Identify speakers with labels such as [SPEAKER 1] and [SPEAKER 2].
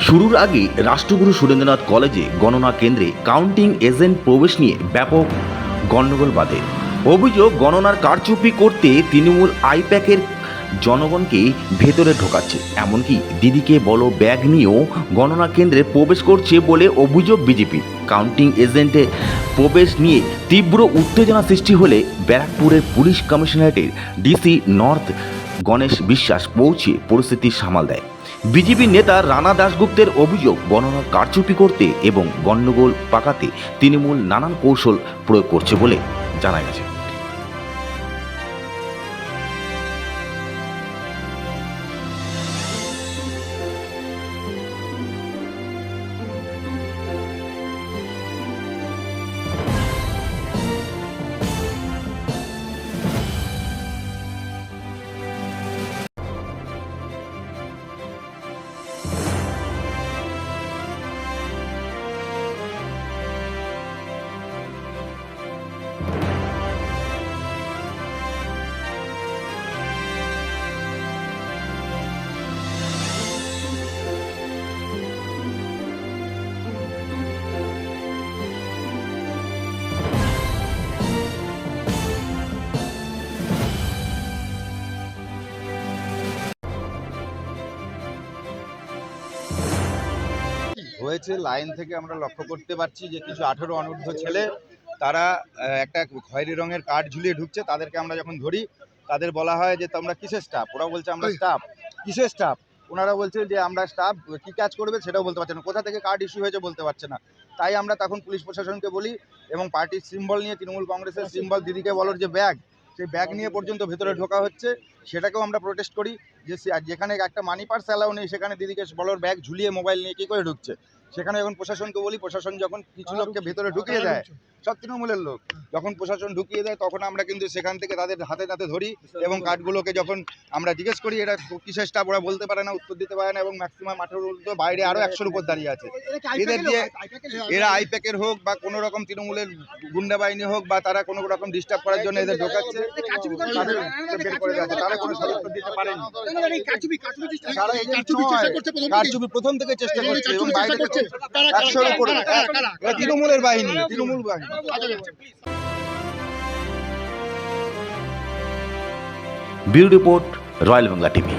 [SPEAKER 1] শুরুর আগে রাষ্ট্রগুরু সুরেন্দ্রনাথ কলেজে গণনা কেন্দ্রে কাউন্টিং এজেন্ট প্রবেশ নিয়ে ব্যাপক গণ্ডগোল বাধে। অভিযোগ, গণনার কারচুপি করতে তৃণমূল আইপ্যাকের জনগণকে ভেতরে ঢোকাচ্ছে। এমনকি দিদিকে বলো ব্যাগ নিয়েও গণনা কেন্দ্রে প্রবেশ করছে বলে অভিযোগ বিজেপি কাউন্টিং এজেন্টে প্রবেশ নিয়ে তীব্র উত্তেজনা সৃষ্টি হলে ব্যারাকপুরের পুলিশ কমিশনারেটের ডিসি নর্থ গণেশ বিশ্বাস পৌঁছে পরিস্থিতি সামাল দেয়। বিজেপি নেতা রানা দাশগুপ্তের অভিযোগ গণনা কারচুপি করতে এবং গণ্ডগোল পাকাতে তৃণমূল নানান কৌশল প্রয়োগ করছে বলে জানা গেছে।
[SPEAKER 2] হয়েছে লাইন থেকে আমরা লক্ষ্য করতে পারছি যে কিছু আঠেরো অনূর্ধ্ব ছেলে তারা একটা খয়েরি রঙের কার্ড ঝুলিয়ে ঢুকছে। তাদেরকে আমরা যখন ধরি তাদের বলা হয় যে তোমরা কিসের স্টাফ ওরা বলছে আমরা স্টাফ কিসের স্টাফ ওনারা বলছে যে আমরা স্টাফ কি কাজ করবে সেটাও বলতে পারছে না। কোথা থেকে কার্ড ইস্যু হয়েছে বলতে পারছে না। তাই আমরা তখন পুলিশ প্রশাসনকে বলি এবং পার্টির সিম্বল নিয়ে তৃণমূল কংগ্রেসের সিম্বল দিদিকে বলার যে ব্যাগ। সেই ব্যাগ নিয়ে পর্যন্ত ভেতরে ঢোকা হচ্ছে। সেটাকেও আমরা প্রোটেস্ট করি। যে সে- যেখানে একটা মানি পার্স অ্যালাউ নেই, সেখানে দিদিকে বলার ব্যাগ ঝুলিয়ে মোবাইল নিয়ে কী করে ঢুকছে? সেখানে যখন প্রশাসনকে বলি প্রশাসন যখন কিছু লোককে ভেতরে ঢুকিয়ে দেয় সব তৃণমূলের লোক। যখন প্রশাসন ঢুকিয়ে দেয় তখন আমরা কিন্তু সেখান থেকে তাদের হাতে হাতে ধরি এবং কার্ডগুলোকে যখন আমরা জিজ্ঞেস করি এটা কিসের স্টাফ ওরা বলতে পারে না উত্তর দিতে পারে না এবং ম্যাক্সিমাম আঠেরো বাইরে আরও একশোর উপর দাঁড়িয়ে আছে। এদের দিয়ে এরা আইপ্যাকের হোক বা কোনো রকম তৃণমূলের গুন্ডা বাহিনী হোক বা তারা কোনো রকম ডিস্টার্ব করার জন্য এদের ঢোকাচ্ছে তারা কোনো সদস্য দিতে পারেনি। তারা প্রথম থেকে। চেষ্টা করছে এবং বাইরে একশোর উপরে তৃণমূলের বাহিনী তৃণমূল বাহিনী।
[SPEAKER 1] Bureau report royal Bangla TV.